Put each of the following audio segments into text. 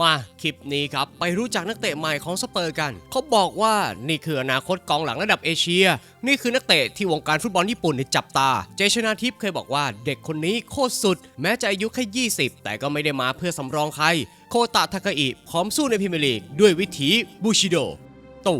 มาคลิปนี้ครับ ไปรู้จักนักเตะใหม่ของสเปอร์กัน เขาบอกว่านี่คืออนาคตกองหลังระดับเอเชีย นี่คือนักเตะที่วงการฟุตบอลญี่ปุ่นจับตา เจชนาทิพย์เคยบอกว่าเด็กคนนี้โคตรสุด แม้จะอายุแค่ 20 แต่ก็ไม่ได้มาเพื่อสำรองใคร โคตะทาคาอิพร้อมสู้ในพรีเมียร์ลีกด้วยวิถีบูชิโดตั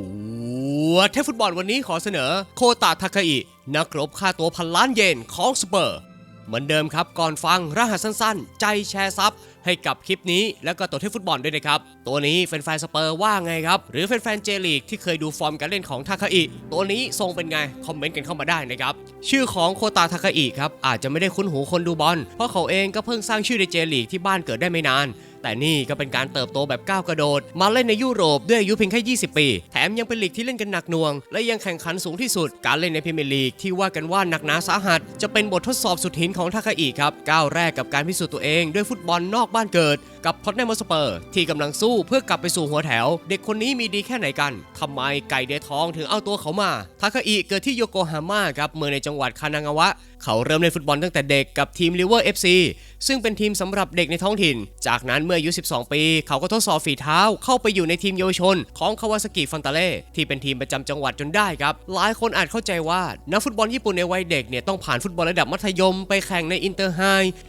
วเทพฟุตบอลวันนี้ขอเสนอ โคตาทาคาอินักรบค่าตัวพันล้านเยนของสเปอร์ เหมือนเดิมครับ ก่อนฟังรหัสสั้นๆ ใจแชร์ซับให้กับคลิปนี้แล้วก็ตัวเทพฟุตบอลด้วยนะครับ ตัวนี้แฟนๆสเปอร์ว่าไงครับ หรือแฟนๆเจลีกที่เคยดูฟอร์มการเล่นของทาคาอิตัวนี้ทรงเป็นไง คอมเมนต์กันเข้ามาได้นะครับ ชื่อของโคตาทาคาอิครับอาจจะไม่ได้คุ้นหูคนดูบอลเพราะเขาเองก็เพิ่งสร้างชื่อในเจลีกที่บ้านเกิดได้ไม่นาน แต่นี่ก็เป็นการเติบโตแบบก้าวกระโดด มาเล่นในยุโรปด้วยอายุเพียงแค่ 20 ปี แถมยังเป็นลีกที่เล่นกันหนักหน่วง และยังแข่งขันสูงที่สุด การเล่นในพรีเมียร์ลีกที่ว่ากันว่าหนักหนาสาหัส จะเป็นบททดสอบสุดหินของทาคาอิครับก้าวแรกกับการพิสูจน์ตัวเอง ด้วยฟุตบอลนอกบ้านเกิด กับพอตแนมสเปอร์ที่กำลังสู้เพื่อกลับไปสู่หัวแถว เด็กคนนี้มีดีแค่ไหนกันทำไมไก่เดทองถึงเอาตัวเขามาทาคาอิเกิดที่โยโกฮาม่าครับเมืองในจังหวัดคานางาวะ เขาเริ่มเล่นฟุตบอลตั้งแต่เด็กกับทีมลิเวอร์ FC ซึ่ ซึ่งเป็นทีมสำหรับเด็กในท้องถิ่น จากนั้นเมื่ออายุ 12 ปี เขาก็ทดสอบฝีเท้าเข้าไปอยู่ในทีมเยาวชน ของคาวาซากิฟันตาเล่ที่เป็นทีมประจำจังหวัดจนได้ครับ หลายคนอาจเข้าใจว่านักฟุตบอลญี่ปุ่นในวัยเด็กเนี่ยต้องผ่านฟุตบอลระดับมัธยมไปแข่งในอินเตอร์ไฮ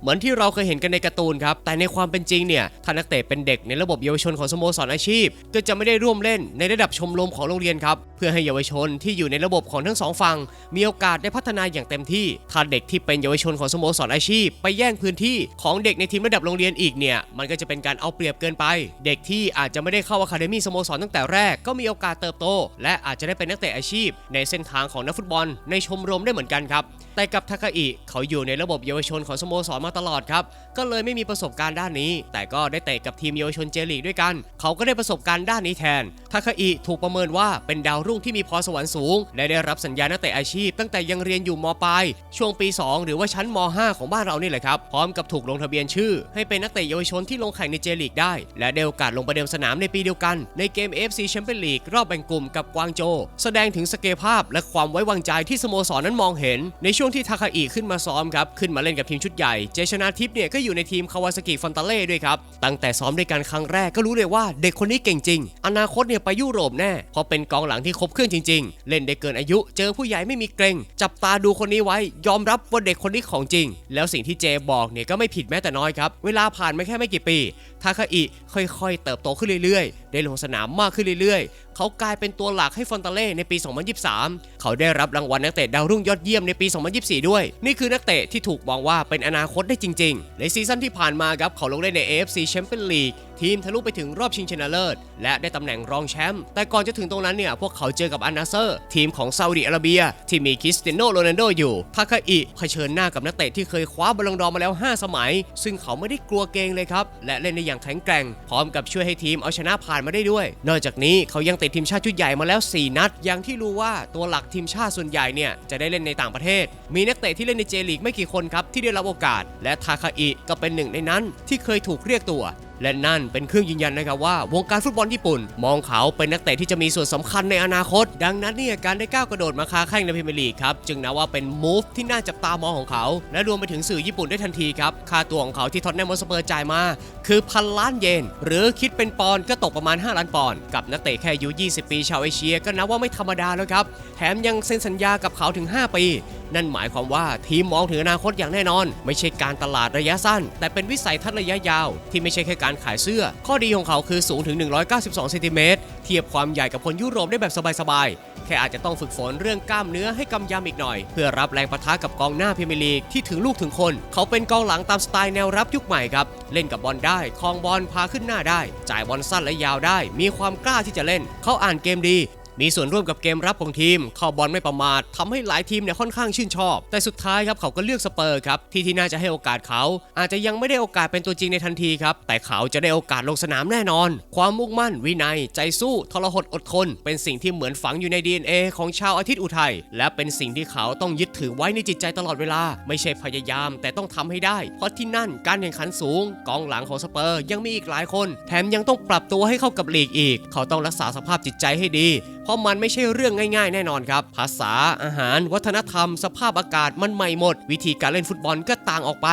เหมือนที่เราเคยเห็นกันในการ์ตูนครับแต่ในความเป็นจริงเนี่ยถ้านักเตะเป็นเด็กในระบบเยาวชนของสโมสรอาชีพ ก็จะไม่ได้ร่วมเล่นในระดับชมรมของโรงเรียนครับเพื่อให้เยาวชนที่อยู่ในระบบของทั้งสองฝั่งมีโอกาสได้พัฒนาอย่างเต็มที่ถ้าเด็กที่เป็นเยาวชนของสโมสรอาชีพ ไปแย่งพื้นที่ของเด็กในทีมระดับโรงเรียนอีกเนี่ยมันก็จะเป็นการเอาเปรียบเกินไป เด็กที่อาจจะไม่ได้เข้าอะคาเดมี่สโมสรตั้งแต่แรกก็มีโอกาสเติบโต และอาจจะได้เป็นนักเตะอาชีพ ในเส้นทางของนักฟุตบอล ในชมรมได้เหมือนกันครับ แต่กับทาคาอิเขาอยู่ในระบบเยาวชนของสโมสรมาตลอดครับ ก็เลยไม่มีประสบการณ์ด้านนี้ แต่ก็ได้เตะกับทีมเยาวชนเจลีกด้วยกัน เขาก็ได้ประสบการณ์ด้านนี้แทนทาคาอิถูกประเมินว่าเป็นดาวรุ่งที่มีพรสวรรค์สูง และได้รับสัญญานักเตะอาชีพ ตั้งแต่ยังเรียนอยู่มปลายช่วงปี 2 หรือว่าชั้นม 5 ของบ้านเรานี่แหละครับ พร้อมกับถูกลงทะเบียนชื่อ ให้เป็นนักเตะเยาวชนที่ลงแข่งในเจลีกได้ และได้โอกาสลงประเดิมสนามในปีเดียวกัน ในเกม AFC Champions League รอบแบ่งกลุ่มกับกวางโจ แสดงถึงศักยภาพ และความไว้วางใจที่สโมสรนั้นมองเห็นในช่วงที่ทาคาอิขึ้นมาซ้อมครับ ขึ้นมาเล่นกับทีมชุดใหญ่ เจชนาทิพย์เนี่ยก็อยู่ในทีมคาวาซากิฟอนตาเล่ด้วยครับ ตั้งแต่ซ้อมด้วยกันครั้งแรกก็รู้เลยว่าเด็กคนนี้เก่งจริง อนาคตเนี่ยไปยุโรปแน่ เพราะเป็นกองหลังที่ครบเครื่องจริง ๆ เล่นได้เกินอายุ เจอผู้ใหญ่ไม่มีเกรง จับตาดูคนนี้ไว้ ยอมรับว่าเด็กคนนี้ของจริง แล้วสิ่งที่เจบอกเนี่ยก็ไม่ผิดแม้แต่น้อยครับ เวลาผ่านมาแค่ไม่กี่ปีทาคาอิค่อยๆ เติบโตขึ้นเรื่อยๆ ได้ลงสนามมากขึ้นเรื่อยๆ เขากลายเป็นตัวหลักให้ฟอนตาเล่ในปี 2023 เขาได้รับรางวัลนักเตะดาวรุ่งยอดเยี่ยมในปี 2024 ด้วย นี่คือนักเตะที่ถูกมองว่าเป็นอนาคตได้จริง ๆ ในซีซั่นที่ผ่านมาครับเขาลงเล่นใน AFC Champions League ทีมทะลุไปถึงรอบชิงชนะเลิศ และได้ตำแหน่งรองแชมป์แต่ก่อนจะถึงตรงนั้นเนี่ย พวกเขาเจอกับอันนาเซอร์ ทีมของซาอุดิอาระเบีย ที่มีคริสเตียโนโรนัลโดอยู่ทาคาอิเผชิญหน้ากับนักเตะที่เคยคว้าบอลลงดอมาแล้ว 5 สมัย ซึ่งเขาไม่ได้กลัวเกงเลยครับ และเล่นได้อย่างแข็งแกร่ง พร้อมกับช่วยให้ทีมเอาชนะผ่านมาได้ด้วย นอกจากนี้เขายังติดทีมชาติชุดใหญ่มาแล้ว 4 นัด อย่างที่รู้ว่าตัวหลักทีมชาติส่วนใหญ่เนี่ยจะได้เล่นในต่างประเทศ มีนักเตะที่เล่นในเจลีกไม่กี่คนครับที่ได้รับโอกาส และทาคาอิก็เป็นหนึ่งในนั้นที่เคยถูกเรียกตัว และนั่นเป็นเครื่องยืนยันนะครับว่าวงการฟุตบอลญี่ปุ่น มองเขาเป็นนักเตะที่จะมีส่วนสำคัญในอนาคต ดังนั้นเนี่ยการได้ก้าวกระโดดมาค้าแข่งในพรีเมียร์ลีกครับจึงนับว่าเป็นมูฟที่น่าจับตามองของเขา และรวมไปถึงสื่อญี่ปุ่นได้ทันทีครับค่าตัวของเขาที่ท็อตแนมฮอสเปอร์จ่ายมา คือพันล้านเยนหรือคิดเป็นปอนด์ก็ตกประมาณ 5 ล้านปอนด์กับนักเตะแค่อายุ 20 ปีชาวเอเชีย ก็นับว่าไม่ธรรมดาแล้วครับแถมยังเซ็นสัญญากับเขาถึง 5 ปีนั่นหมายความว่าทีมมองถึงอนาคตอย่างแน่นอน ไม่ใช่การตลาดระยะสั้น แต่เป็นวิสัยทัศน์ระยะยาว ที่ไม่ใช่แค่การขายเสื้อ ข้อดีของเขาคือสูงถึง 192เซนติเมตรเทียบความใหญ่กับคนยุโรปได้แบบสบายๆแค่อาจจะต้องฝึกฝนเรื่องกล้ามเนื้อให้กำยำอีกหน่อย เพื่อรับแรงปะทะกับกองหน้าพรีเมียร์ลีกที่ถึงลูกถึงคน เขาเป็นกองหลังตามสไตล์แนวรับยุคใหม่ครับ เล่นกับบอลได้คลองบอลพาขึ้นหน้าได้ จ่ายบอลสั้นและยาวได้ มีความกล้าที่จะเล่น เขาอ่านเกมดี มีส่วนร่วมกับเกมรับของทีมเข้าบอลไม่ประมาททำให้หลายทีมเนี่ยค่อนข้างชื่นชอบ แต่สุดท้ายครับเขาก็เลือกสเปอร์ครับที่ที่น่าจะให้โอกาสเขา อาจจะยังไม่ได้โอกาสเป็นตัวจริงในทันทีครับแต่เขาจะได้โอกาสลงสนามแน่นอน ความมุ่งมั่น วินัย ใจสู้ ทรหดอดทนเป็นสิ่งที่เหมือนฝังอยู่ใน DNA ของชาวอาทิตย์อุทัยและเป็นสิ่งที่เขาต้องยึดถือไว้ในจิตใจตลอดเวลา ไม่ใช่พยายาม แต่ต้องทำให้ได้ เพราะที่นั่นการแข่งขันสูง กองหลังของสเปอร์ยังมีอีกหลายคน แถมยังต้องปรับตัวให้เข้ากับลีกอีก เขาต้องรักษาสภาพจิตใจให้ดีเพราะมันไม่ใช่เรื่องง่ายๆ แน่นอนครับ ภาษาอาหาร วัฒนธรรม สภาพอากาศมันใหม่หมด วิธีการเล่นฟุตบอลก็ต่างออกไป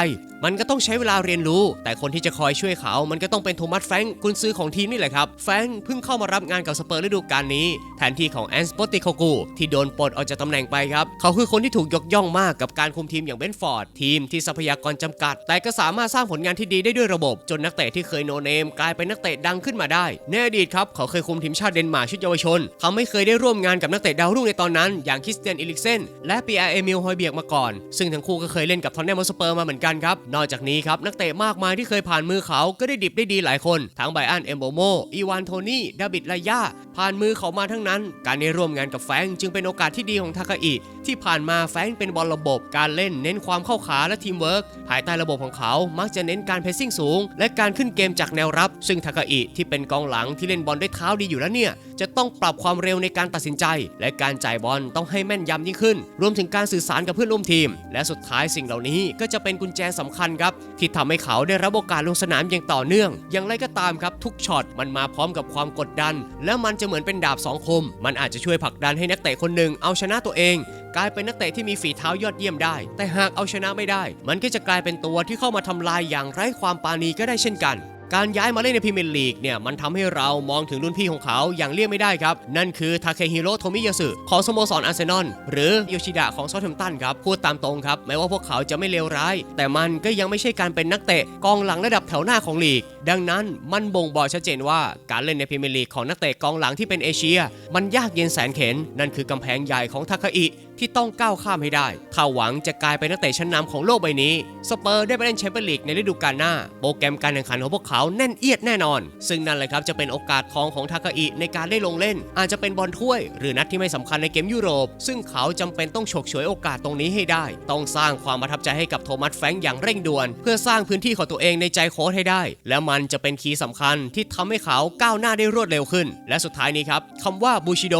มันก็ต้องใช้เวลาเรียนรู้ แต่คนที่จะคอยช่วยเขา มันก็ต้องเป็นโทมัสแฟรงค์กุนซือของทีมนี่แหละครับ แฟรงเพิ่งเข้ามารับงานกับสเปอร์ฤดูกาลนี้ แทนที่ของแอนสปอติโคกูที่โดนปลดออกจากตำแหน่งไปครับ เขาคือคนที่ถูกยกย่องมากกับการคุมทีมอย่างเบนฟอร์ดทีมที่ทรัพยากรจำกัด แต่ก็สามารถสร้างผลงานที่ดีได้ด้วยระบบ จนนักเตะที่เคยโนเนมกลายเป็นนักเตะดังขึ้นมาได้ในอดีตครับเขาเคยคุมทีมชาติเดนมาร์กชุดเยาวชนเขาไม่เคยได้ร่วมงานกับนักเตะดาวรุ่งในตอนนั้น อย่างคริสเตียนอิลิกเซนและปีอาร์เอมิลฮอยเบียกมาก่อน ซึ่งทั้งคู่ก็เคยเล่นกับทอนแนมสเปอร์มาเหมือนกันครับ นอกจากนี้ครับนักเตะมากมายที่เคยผ่านมือเขาก็ได้ดิบได้ดีหลายคน ทั้งไบอันเอมโบโมอีวานโทนี่ดาบิดลายาผ่านมือเขามาทั้งนั้น การได้ร่วมงานกับแฟงจึงเป็นโอกาสที่ดีของทาคาอิที่ผ่านมาแฟงเป็นบอลระบบ การเล่นเน้นความเข้าขาและทีมเวิร์กภายใต้ระบบของเขา มักจะเน้นการเพสซิ่งสูง และการขึ้นเกมจากแนวรับ ซึ่งทาคาอิที่เป็นกองหลังที่เล่นบอลด้วยเท้าดีอยู่แล้วเนี่ยจะต้องปรับความเร็วในการตัดสินใจ และการจ่ายบอลต้องให้แม่นยำยิ่งขึ้น รวมถึงการสื่อสารกับเพื่อนร่วมทีม และสุดท้ายสิ่งเหล่านี้ก็จะเป็นกุญแจสำคัญครับ ที่ทำให้เขาได้รับโอกาสลงสนามอย่างต่อเนื่อง อย่างไรก็ตามครับทุกช็อตมันมาพร้อมกับความกดดัน แล้วมันจะเหมือนเป็นดาบสองคม มันอาจจะช่วยผลักดันให้นักเตะคนหนึ่งเอาชนะตัวเองกลายเป็นนักเตะที่มีฝีเท้ายอดเยี่ยมได้ แต่หากเอาชนะไม่ได้ มันก็จะกลายเป็นตัวที่เข้ามาทำลายอย่างไร้ความปราณีก็ได้เช่นกัน การย้ายมาเล่นในพรีเมียร์ลีกเนี่ยมันทำให้เรามองถึงรุ่นพี่ของเขาอย่างเลี่ยงไม่ได้ครับ นั่นคือทาเคฮิโร่โทมิยาสึของสโมสรอาร์เซนอลหรือโยชิดะของซอลแฮมป์ตันครับ พูดตามตรงครับ แม้ว่าพวกเขาจะไม่เลวร้าย แต่มันก็ยังไม่ใช่การเป็นนักเตะกองหลังระดับแถวหน้าของลีก ดังนั้นมันบ่งบอกชัดเจนว่าการเล่นในพรีเมียร์ลีกของนักเตะกองหลังที่เป็นเอเชีย มันยากเย็นแสนเข็นนั่นคือกำแพงใหญ่ของทาคาอิที่ต้องก้าวข้ามให้ได้ถ้าหวังจะกลายเป็นนักเตะชั้นนำของโลกใบนี้ สเปอร์ได้ไปเล่นแชมเปี้ยนลีกในฤดูกาลหน้า โปรแกรมการแข่งขันของพวกเขาแน่นเอียดแน่นอน ซึ่งนั่นแหละครับจะเป็นโอกาสทองของทาคาอิในการได้ลงเล่น อาจจะเป็นบอลถ้วย หรือนัดที่ไม่สำคัญในเกมยุโรป ซึ่งเขาจำเป็นต้องฉกฉวยโอกาสตรงนี้ให้ได้ ต้องสร้างความประทับใจให้กับโทมัสแฟงอย่างเร่งด่วน เพื่อสร้างพื้นที่ของตัวเองในใจโค้ชให้ได้ และมันจะเป็นคีย์สำคัญที่ทำให้เขาก้าวหน้าได้รวดเร็วขึ้น และสุดท้ายนี้ครับคำว่าบูชิโด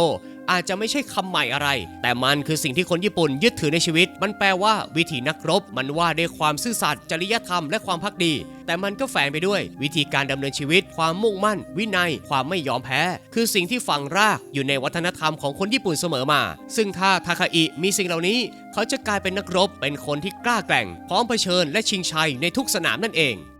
อาจจะไม่ใช่คำใหม่อะไร แต่มันคือสิ่งที่คนญี่ปุ่นยึดถือในชีวิต มันแปลว่าวิถีนักรบ มันว่าด้วยความซื่อสัตย์จริยธรรมและความพักดี แต่มันก็แฝงไปด้วย วิธีการดำเนินชีวิต ความมุ่งมั่น วินัย ความไม่ยอมแพ้ คือสิ่งที่ฝังรากอยู่ในวัฒนธรรมของคนญี่ปุ่นเสมอมา ซึ่งถ้าทาคาอิมีสิ่งเหล่านี้ เขาจะกลายเป็นนักรบ เป็นคนที่กล้าแกร่ง พร้อมเผชิญและชิงชัยในทุกสนามนั่นเอง